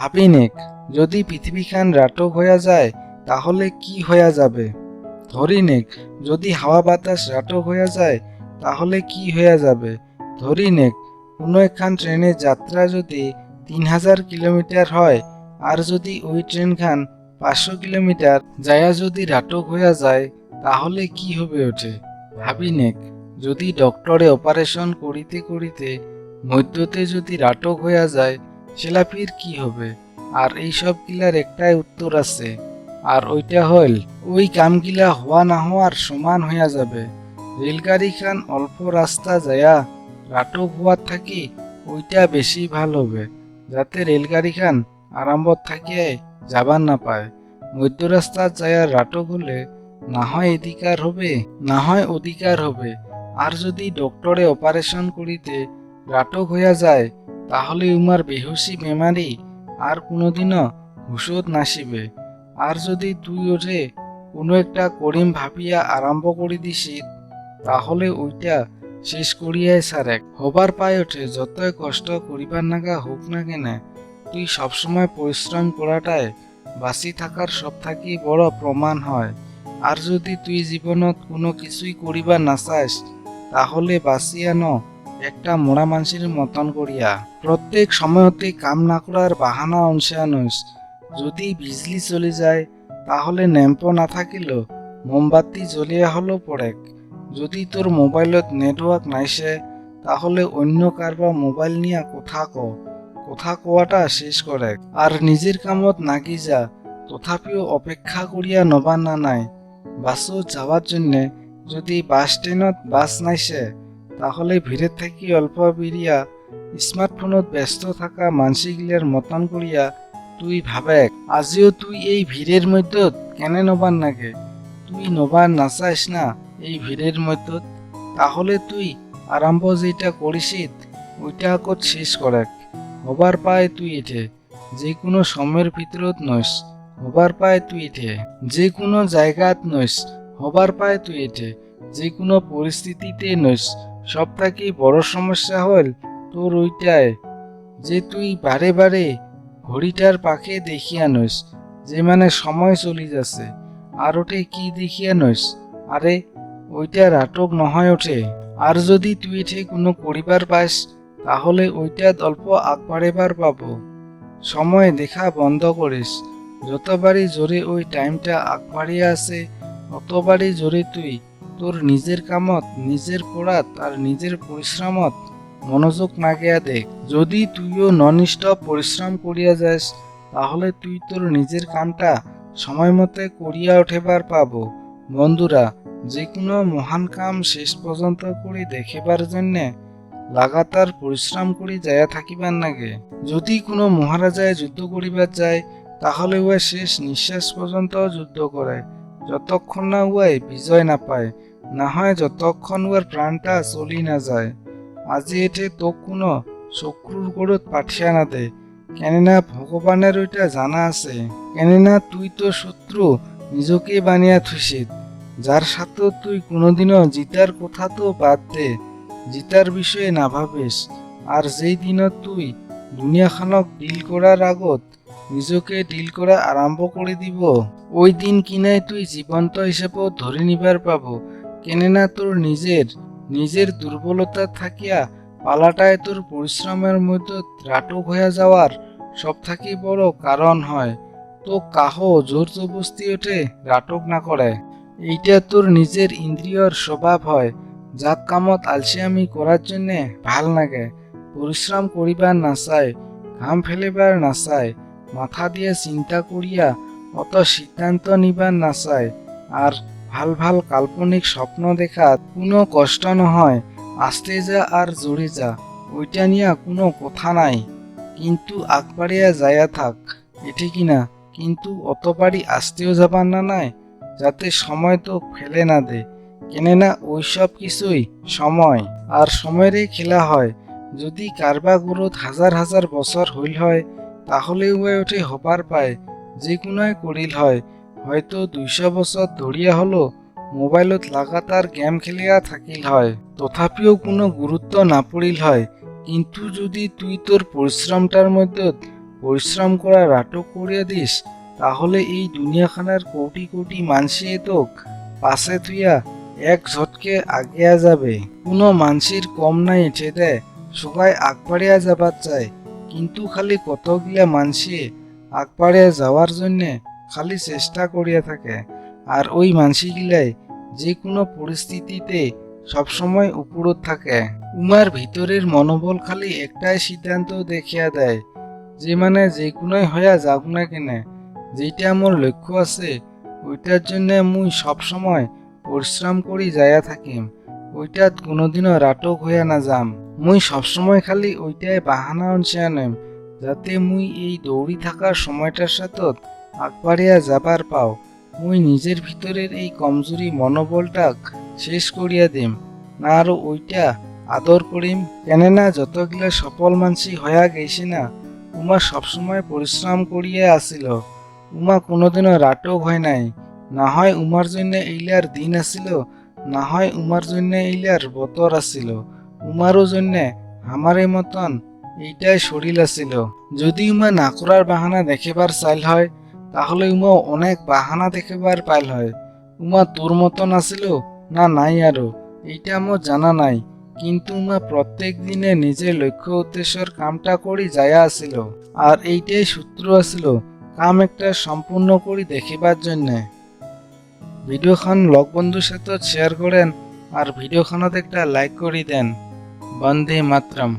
ভাবি নেক, যদি পৃথিবীখান রাটক হইয়া যায়, তাহলে কি হইয়া যাবে? ধরি নেক, যদি হাওয়া বাতাস রাটক হইয়া যায়, তাহলে কি হইয়া যাবে? ধরি নেক, কোনো একখান ট্রেনের যাত্রা যদি তিন হাজার কিলোমিটার হয়, আর যদি ওই ট্রেনখান পাঁচশো কিলোমিটার যায়া যদি রাটক হইয়া যায়, তাহলে কি হবে ওঠে? ভাবি নেক, যদি ডক্টরে অপারেশন করিতে করিতে মধ্যতে যদি রাটক হইয়া যায় সেলাপির কি হবে? আর এই সব গিলার একটাই উত্তর আছে। আর ওইটা হইল, ওই কামগিলা হওয়া না হওয়ার সমান হইয়া যাবে। রেলগাড়ি খান অল্প রাস্তা যায়া রাটক হওয়ার থাকি ওইটা বেশি ভালো হবে, যাতে রেলগাড়ি খান আরম্ভ থাকিয়ে যাবার না পায়। মধ্য রাস্তা যায়া রাটক হলে না হয় এদিকার হবে, না হয় অধিকার হবে। আর যদি ডক্টরে অপারেশন করিতে রাটক হইয়া যায় তাহলে উমার বেহুসি বেমারি আর কোনোদিনও হুশত নাসিবে আর যদি তুই ওঠে কোনো একটা করিম ভাবিয়া আরম্ভ করি দিছি তাহলে ওইটা শেষ করিয়াই সারেক। হবার পায় ওঠে যতই কষ্ট করিবার নাগা হোক না কেনে, তুই সবসময় পরিশ্রম করাটাই বাঁচি থাকার সব থাকি বড় প্রমাণ হয়। আর যদি তুই জীবনত কোনো কিছুই করিবা নাচাস তাহলে বাঁচিয়া ন একটা মোড়া মানসির মতন করিয়া। প্রত্যেক সময়তে কাম না করার বাহানা নইস যদি বিজলি চলে যায়, তাহলে ন্যাম্প না থাকিলেও মোমবাতি জ্বলিয়া হলেও পড়েক যদি তোর মোবাইলত নেটওয়ার্ক নাইসে, তাহলে অন্য কারবা মোবাইল নিয়া কথা ক কথা কোয়াটা শেষ করে আর নিজের কামত নাগি যা, তথাপিও অপেক্ষা করিয়া নবা না নাই। বাসও যাওয়ার জন্যে যদি বাস ট্রেনত বাস নাইছে তাহলে ভিড়ের থাকি অল্প বেরিয়া স্মার্টফোনত ব্যস্ত থাকা মানসিকগুলার মতন করিয়া তুই ভাবেক, আজিও তুই এই ভিড়ের মধ্যে কেনে নবার নাগে? তুই নবার নাচাইস না এই ভিড়ের মধ্যে তাহলে তুই আরম্ভ যেটা করিসিত ওইটা আকত শেষ করেক হবার পায় তুই এঠে যে কোনো সময়ের ভিতরত নইস হবার পায় তুই এঠে যে কোনো জায়গাত নইস হবার পায় তুই এঠে যে কোনো পরিস্থিতিতে নইস সব থাকি বড় সমস্যা হল? তোর ওইটাই যে তুই বারে বারে ঘড়িটার পাখে দেখিয়া নইস, যে মানে সময় চলি যাচ্ছে। আর ওটে কি দেখিয়া নইস? আরে ওইটা রাটক নহয় ওঠে। আর যদি তুই এঠে কোনো করিবার পাস, তাহলে ওইটা অল্প আগবাড়েবার পাবো। সময় দেখা বন্ধ করিস। যতবারই জোরে ওই টাইমটা আগবাড়িয়া আছে, অতবারই জোরে তুই তোর নিজের কামত, নিজের পড়াত আর নিজের পরিশ্রমত মনোযোগ নাগিয়া দেখ, যদি তুইও ননিষ্ঠ পরিশ্রম করিয়া যাস, তাহলে তুই তোর নিজের কামটা সময় মতে করিয়া উঠেবার পাবো। বন্ধুরা যে কোনো মহান কাম শেষ পর্যন্ত করে দেখিবার জন্যে লাগাতার পরিশ্রম করে যায়া থাকিবার নাগে। যদি কোনো মহারাজায় যুদ্ধ করিবার যায়, তাহলে উহা শেষ নিঃশ্বাস পর্যন্ত যুদ্ধ করে, যতক্ষণ না উহাই বিজয় না পায় না হয় যতক্ষণ উহার প্রাণটা চলি না যায়। তোক কোনো শত্রুর গড়ত পাঠিয়া না দে। কেননা ভগবানের ওইটা জানা আছে। কেননা তুই তো শত্রু, নিজকে বানিয়া থুইছিস যার সাথে তুই কোনোদিনও জিতার কথা তো বাদ দে। জিতার বিষয়ে না ভাবিস। আর যেই দিনত তুই দুনিয়াখানক ডিল করার আগত নিজকে ডিল করা আরম্ভ করে দিব, ওই দিন কিনাই তুই জীবন্ত হিসেবেও ধরে নিবার পাবো। কেননা তোর নিজের নিজের দুর্বলতা থাকিয়া পালাটায় তোর পরিশ্রমের মধ্যে রাটক হইয়া যাওয়ার সব থাকি বড় কারণ হয়। তো কাহ জোর জবস্তি ওঠে রাটক না করে। এইটা তোর নিজের ইন্দ্রিয়র স্বভাব হয়। যাক কামত আলসিয়ামি করার জন্যে ভালো লাগে পরিশ্রম করিবার না চায়, ঘাম ফেলিবার না চায়, মাথা দিয়ে চিন্তা করিয়া অত সিদ্ধান্ত নিবার না চায়। আর ভালো ভালো কাল্পনিক স্বপ্ন দেখা কোনো কষ্ট নহয়, আসতে যা আর জোরে যা, ওইটা নিয়া কোনো কথা নাই। কিন্তু আগবাড়িয়া যায়া থাক এটি কিনা কিন্তু অতবারই আসতেও যাবার না নাই, যাতে সময় তো ফেলে না দে। কেননা ওই সব কিছুই সময়, আর সময়েরই খেলা হয়। যদি কারবা গুরুত হাজার হাজার বছর হইল হয় তাহলে উয়ে ওঠে হবার পায় যে কোনোই করিল হয়। হয়তো দুইশ বছর ধরিয়া হলো, মোবাইলত লাগাতার গেম খেলিয়া থাকিল হয়। তথাপিও কোনো গুরুত্ব না পড়িল হয়। কিন্তু যদি তুই তোর পরিশ্রমটার মধ্যে পরিশ্রম করা রাটক করিয়া দিস তাহলে এই দুনিয়াখানার কোটি কোটি মানসি তোক পাশে থুইয়া এক ঝটকে আগিয়া যাবে। কোনো মানসির কম নাই ছেদে সবাই আগবাড়িয়া যাবার চায় কিন্তু খালি কতগুলা মানসি আগবাড়িয়া যাওয়ার জন্যে খালি চেষ্টা করিয়া থাকে। আর ওই মানসিগুলাই যে কোনো পরিস্থিতিতে সবসময় উপরত থাকে। উমার ভিতরের মনোবল খালি একটাই সিদ্ধান্ত দেখিয়া দেয়, যে মানে যে কোনোই হইয়া যাক না কেনে যেটা আমার লক্ষ্য আছে, ওইটার জন্য মুই সবসময় পরিশ্রম করি যাইয়া থাকিম, ওইটাত কোনোদিনও রাটক হইয়া না যাম। মুই সবসময় খালি ওইটাই বাহানা অনসিয়া নেম, যাতে মুই এই দৌড়ি থাকার সময়টার সাথে আগবাড়িয়া যাবার পাও, মুই নিজের ভিতরের এই কমজোরি মনোবলটাক শেষ করিয়া দিম। না আরও ওইটা আদর করিম, কেননা যতগুলা সফল মানসি হইয়া গেছে না, উমা সবসময় পরিশ্রম করিয়া আসিল উমা কোনোদিনও রাটক হয় নাই। না হয় উমার জন্য এইলার দিন আসিল না হয় উমার জন্য এইলার বতর আসিল উমারও জন্য আমারই মতন এইটাই শরীর আসিল যদি উমা না করার বাহানা দেখিবার চাইল হয় তাহলে উমা অনেক বাহানা দেখিবার পাইল হয়। উমা তোর মতন আসিল না নাই আরও, এইটা আমার জানা নাই। কিন্তু উমা প্রত্যেক দিনে নিজের লক্ষ্য উদ্দেশ্যের কামটা করি যায়া আসিল আর এইটাই সূত্র আসিল কাম একটা সম্পূর্ণ করি দেখিবার জন্যে। ভিডিওখন লগ বন্ধুর সাথে শেয়ার করেন, আর ভিডিওখনত একটা লাইক করে দেন। বন্দে মাতরম।